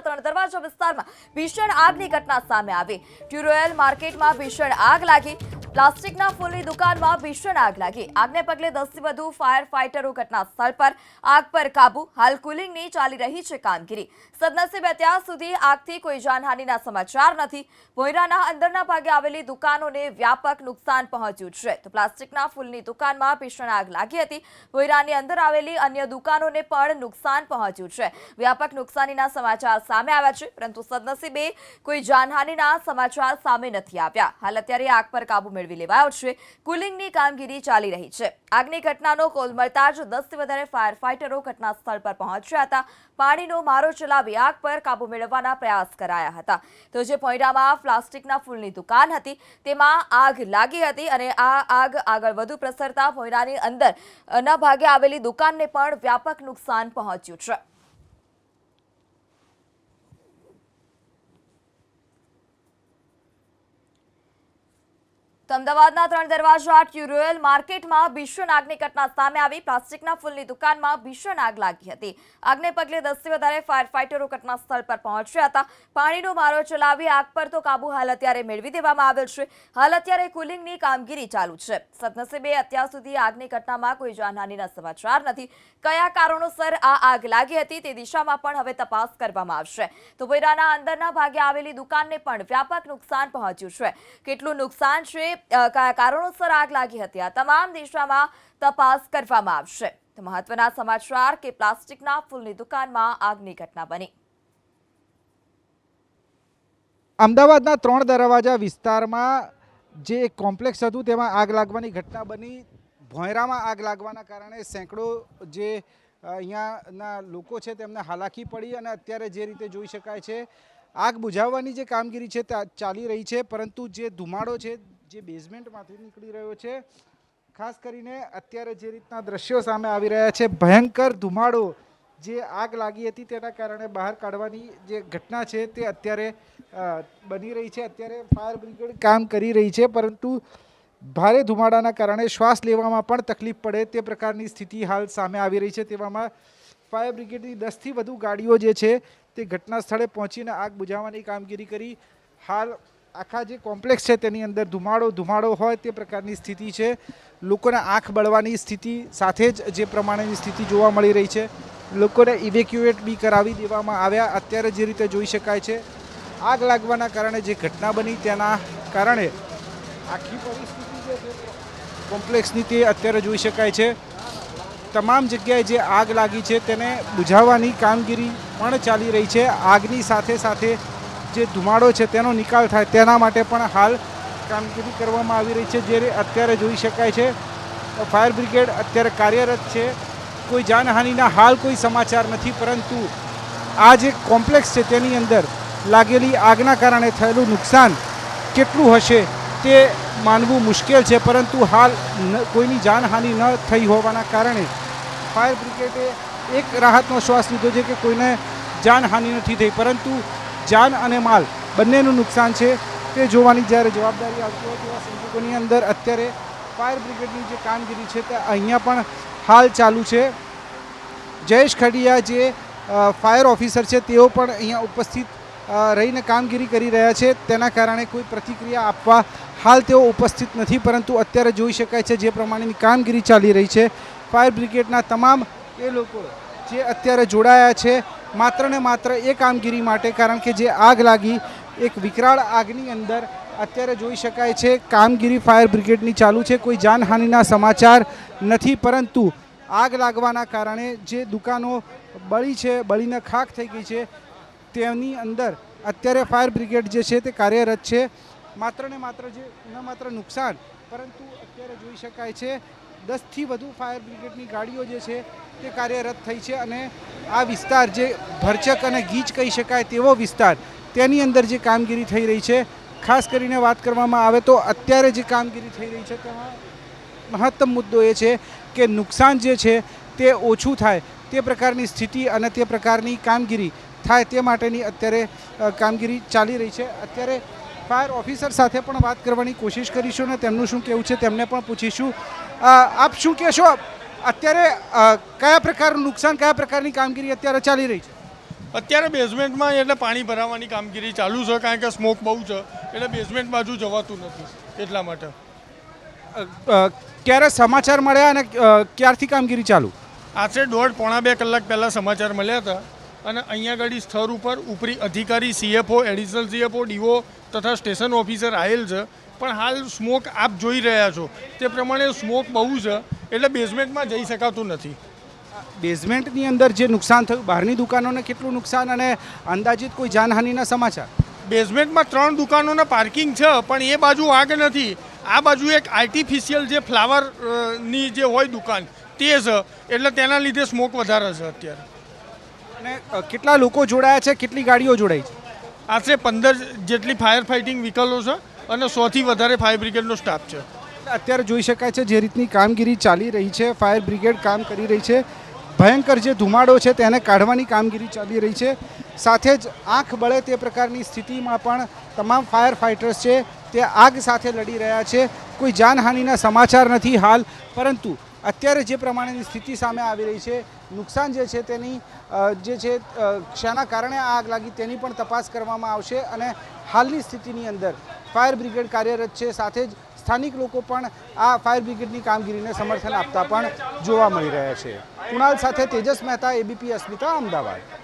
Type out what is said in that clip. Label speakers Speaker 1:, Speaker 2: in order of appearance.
Speaker 1: અમદાવાદના ત્રણ દરવાજા વિસ્તારમાં ભીષણ આગની ઘટના સામે આવી. ટ્યુરોયલ માર્કેટમાં ભીષણ આગ લાગી. પ્લાસ્ટિકના ફૂલની દુકાનમાં ભીષણ આગ લાગી. આગને પગલે દસથી વધુ ફાયર ફાઇટરો ઘટના પર આગ પર કાબુ. હાલ કુલિંગની ચાલી રહી છે કામગીરી. સદનસીબે અત્યાર સુધી આગથી કોઈ જાનહાનિના સમાચાર નથી. ભોયરાના અંદરના ભાગે આવેલી દુકાનોને વ્યાપક નુકસાન પહોંચ્યું છે. તો પ્લાસ્ટિકના ફૂલની દુકાનમાં ભીષણ આગ લાગી હતી. ભોયરાની અંદર આવેલી અન્ય દુકાનોને પણ નુકસાન પહોંચ્યું છે. વ્યાપક નુકસાનીના સમાચાર સામે આવ્યા છે, પરંતુ સદનસીબે કોઈ જાનહાનિના સમાચાર સામે નથી આવ્યા. હાલ અત્યારે આગ પર કાબુ મેળવી લેવાયો છે. કુલિંગની કામગીરી ચાલી રહી છે. આગની ઘટનાનો કોલ મળતા જ દસથી વધારે ફાયર ફાઇટરો ઘટના સ્થળ પર પહોંચ્યા હતા. પાણીનો મારો ચલાવી આગ પર કાબુ મેળવવાના પ્રયાસ કરાયા હતા. તો જે પોઈરામાં પ્લાસ્ટિકના ફૂલની દુકાન હતી, તેમાં આગ લાગી હતી અને આ આગ આગળ વધુ પ્રસરતા પોઈરાની અંદર ના ભાગે આવેલી દુકાનને પણ વ્યાપક નુકસાન પહોંચ્યું છે. અમદાવાદના ત્રણ દરવાજા ટ્યુરોયલ માર્કેટમાં ભીષણ આગની ઘટના સામે આવી. પ્લાસ્ટિકના ફૂલની દુકાનમાં ભીષણ આગ લાગી હતી. આગને પગલે દસથી વધારે ફાયર ફાઇટરો ઘટના સ્થળ પર પહોંચ્યા હતા. પાણીનો મારો ચલાવી આગ પર તો કાબુ હાલ અત્યારે મેળવી દેવામાં આવેલ છે. હાલ અત્યારે કુલિંગની કામગીરી ચાલુ છે. સદનસીબે અત્યાર સુધી આગની ઘટનામાં કોઈ જાનહાનીના સમાચાર નથી. કયા કારણોસર આ આગ લાગી હતી તે દિશામાં પણ હવે તપાસ કરવામાં આવશે. તો વેરાના અંદરના ભાગે આવેલી દુકાનને પણ વ્યાપક નુકસાન પહોંચ્યું છે. કેટલું નુકસાન છે કારણોસર આગ લાગી હતી. આ તમામ દિશામાં તપાસ કરવામાં આવશે. તો મહત્વના સમાચાર કે પ્લાસ્ટિકના ફૂલની દુકાનમાં આગની ઘટના બની.
Speaker 2: અમદાવાદના ત્રણ દરવાજા વિસ્તારમાં જે કોમ્પ્લેક્સ હતું, તેમાં આગ લાગવાની ઘટના બની. ભોંયરામાં આગ લાગવાના કારણે સેંકડો જે અહીંયાના લોકો છે, તેમને હાલાકી પડી અને અત્યારે જે રીતે જોઈ શકાય છે, આગ બુઝાવવાની જે કામગીરી છે ચાલી રહી છે. પરંતુ જે ધુમાડો છે જે બેઝમેન્ટમાંથી નીકળી રહ્યો છે. ખાસ કરીને અત્યારે જે રીતના દ્રશ્યો સામે આવી રહ્યા છે, ભયંકર ધુમાડો જે આગ લાગી હતી તેના કારણે બહાર કાઢવાની જે ઘટના છે તે અત્યારે બની રહી છે. અત્યારે ફાયર બ્રિગેડ કામ કરી રહી છે, પરંતુ ભારે ધુમાડાના કારણે શ્વાસ લેવામાં પણ તકલીફ પડે તે પ્રકારની સ્થિતિ હાલ સામે આવી રહી છે. તેવામાં ફાયર બ્રિગેડની દસથી વધુ ગાડીઓ જે છે તે ઘટના સ્થળે પહોંચીને આગ બુઝાવવાની કામગીરી કરી હાલ આખા જે કોમ્પ્લેક્સ છે તેની અંદર ધુમાડો ધુમાડો હોય તે પ્રકારની સ્થિતિ છે. લોકોને આંખ બળવાની સ્થિતિ સાથે જ જે પ્રમાણેની સ્થિતિ જોવા મળી રહી છે. લોકોને ઇવેક્યુએટ બી કરાવી દેવામાં આવ્યા. અત્યારે જે રીતે જોઈ શકાય છે, આગ લાગવાના કારણે જે ઘટના બની તેના કારણે આખી પરિસ્થિતિ જે કોમ્પ્લેક્સની તે અત્યારે જોઈ શકાય છે. તમામ જગ્યાએ જે આગ લાગી છે તેને બુઝાવવાની કામગીરી પણ ચાલી રહી છે. આગની સાથે સાથે જે ધુમાડો છે તેનો નિકાલ થાય તેના માટે પણ હાલ કામગીરી કરવામાં આવી રહી છે, જે અત્યારે જોઈ શકાય છે. ફાયર બ્રિગેડ અત્યારે કાર્યરત છે. કોઈ જાનહાનિના હાલ કોઈ સમાચાર નથી, પરંતુ આ જે કોમ્પ્લેક્સ છે તેની અંદર લાગેલી આગના કારણે થયેલું નુકસાન કેટલું હશે તે માનવું મુશ્કેલ છે, પરંતુ હાલ કોઈની જાનહાનિ ન થઈ હોવાના કારણે ફાયર બ્રિગેડે એક રાહતનો શ્વાસ લીધો છે કે કોઈને જાનહાનિ નથી થઈ, પરંતુ જાન અને માલ બંનેનું નુકસાન છે. તે જોવાની જ્યારે જવાબદારી આવતી હોય તેવા સંજોગોની અંદર અત્યારે ફાયર બ્રિગેડની જે કામગીરી છે તે અહીંયા પણ હાલ ચાલુ છે. જયેશ ખડિયા જે ફાયર ઓફિસર છે તેઓ પણ અહીંયા ઉપસ્થિત રહીને કામગીરી કરી રહ્યા છે. તેના કારણે કોઈ પ્રતિક્રિયા આપવા હાલ તેઓ ઉપસ્થિત નથી, પરંતુ અત્યારે જોઈ શકાય છે જે પ્રમાણેની કામગીરી ચાલી રહી છે. ફાયર બ્રિગેડના તમામ એ લોકો જે અત્યારે જોડાયા છે માત્ર ને માત્ર એ કામગીરી માટે, કારણ કે જે આગ લાગી, એક વિકરાળ આગની અંદર અત્યારે જોઈ શકાય છે, કામગીરી ફાયર બ્રિગેડની ચાલુ છે, કોઈ જાનહાનિના સમાચાર નથી, પરંતુ આગ લાગવાના કારણે જે દુકાનો બળી છે, બળીને ખાખ થઈ ગઈ છે, તેની અંદર અત્યારે ફાયર બ્રિગેડ જે છે તે કાર્યરત છે. માત્ર ને માત્ર જે, ન માત્ર નુકસાન, પરંતુ અત્યારે જોઈ શકાય છે દસથી વધુ ફાયર બ્રિગેડની ગાડીઓ જે છે તે કાર્યરત થઈ છે અને આ વિસ્તાર જે ભરચક અને ગીચ કહી શકાય તેવો વિસ્તાર તેની અંદર જે કામગીરી થઈ રહી છે, ખાસ કરીને વાત કરવામાં આવે તો અત્યારે જે કામગીરી થઈ રહી છે તેમાં મહત્તમ મુદ્દો એ છે કે નુકસાન જે છે તે ઓછું થાય, તે પ્રકારની સ્થિતિ અને તે પ્રકારની કામગીરી થાય તે માટેની અત્યારે કામગીરી ચાલી રહી છે. અત્યારે ફાયર ઓફિસર સાથે પણ વાત કરવાની કોશિશ કરીશું અને તેમનું શું કહેવું છે તેમને પણ પૂછીશું. આપ શું કહેશો? અત્યારે કયા પ્રકારનું નુકસાન કયા પ્રકારની કામગીરી અત્યારે ચાલી રહી છે?
Speaker 3: અત્યારે બેઝમેન્ટમાં એટલે પાણી ભરાવાની કામગીરી ચાલુ છે કારણ કે સ્મોક બહુ છે એટલે બેઝમેન્ટ બાજુ જવાતું નથી એટલા માટે.
Speaker 2: ક્યારે સમાચાર મળ્યા અને ક્યારથી કામગીરી ચાલુ?
Speaker 3: આશરે દોઢ પોણા બે કલાક પહેલાં સમાચાર મળ્યા હતા. અને અહીંયા આગળ સ્થળ ઉપર ઉપરી અધિકારી સીએફઓ એડિશનલ સીએફઓ ડીઓ તથા સ્ટેશન ઓફિસર આવેલ છે. પણ હાલ સ્મોક આપ જોઈ રહ્યા છો. તે પ્રમાણે સ્મોક બહુ છે એટલે બેઝમેન્ટમાં જઈ શકાતું નથી.
Speaker 2: બેઝમેન્ટની અંદર જે નુકસાન થયું બહારની દુકાનોને કેટલું નુકસાન અને અંદાજિત કોઈ જાનહાનિના સમાચાર?
Speaker 3: બેઝમેન્ટમાં ત્રણ દુકાનોના પાર્કિંગ છે પણ એ બાજુ આગ નથી. આ બાજુ એક આર્ટિફિશિયલ જે ફ્લાવરની જે હોય દુકાન તે છે. એટલે તેના લીધે સ્મોક વધારે છે અત્યારે.
Speaker 2: અને અ, કેટલા લોકો જોડાયા છે? કેટલી ગાડીઓ જોડાઈ છે?
Speaker 3: આશરે પંદર જેટલી ફાયર ફાઇટિંગ વ્હીકલો છે અને સોથી વધારે ફાયર બ્રિગેડનો સ્ટાફ છે.
Speaker 2: અત્યારે જોઈ શકાય છે જે રીતની કામગીરી ચાલી રહી છે. ફાયર બ્રિગેડ કામ કરી રહી છે. ભયંકર જે ધુમાડો છે તેને કાઢવાની કામગીરી ચાલી રહી છે. સાથે જ આંખ બળે તે પ્રકારની સ્થિતિમાં પણ તમામ ફાયર ફાઇટર્સ છે તે આગ સાથે લડી રહ્યા છે. કોઈ જાનહાનિના સમાચાર નથી હાલ. પરંતુ અત્યારે જે પ્રમાણેની સ્થિતિ સામે આવી રહી છે નુકસાન જે છે તેની જે છે શાના કારણે આ આગ લાગી તેની પણ તપાસ કરવામાં આવશે અને હાલની સ્થિતિની અંદર ફાયર બ્રિગેડ કાર્યરત છે. સાથે જ સ્થાનિક લોકો પણ આ ફાયર બ્રિગેડની કામગીરીને સમર્થન આપતા પણ જોવા મળી રહ્યા છે. કુણાલ સાથે તેજસ મહેતા, એબીપી, અસ્મિતા, અમદાવાદ.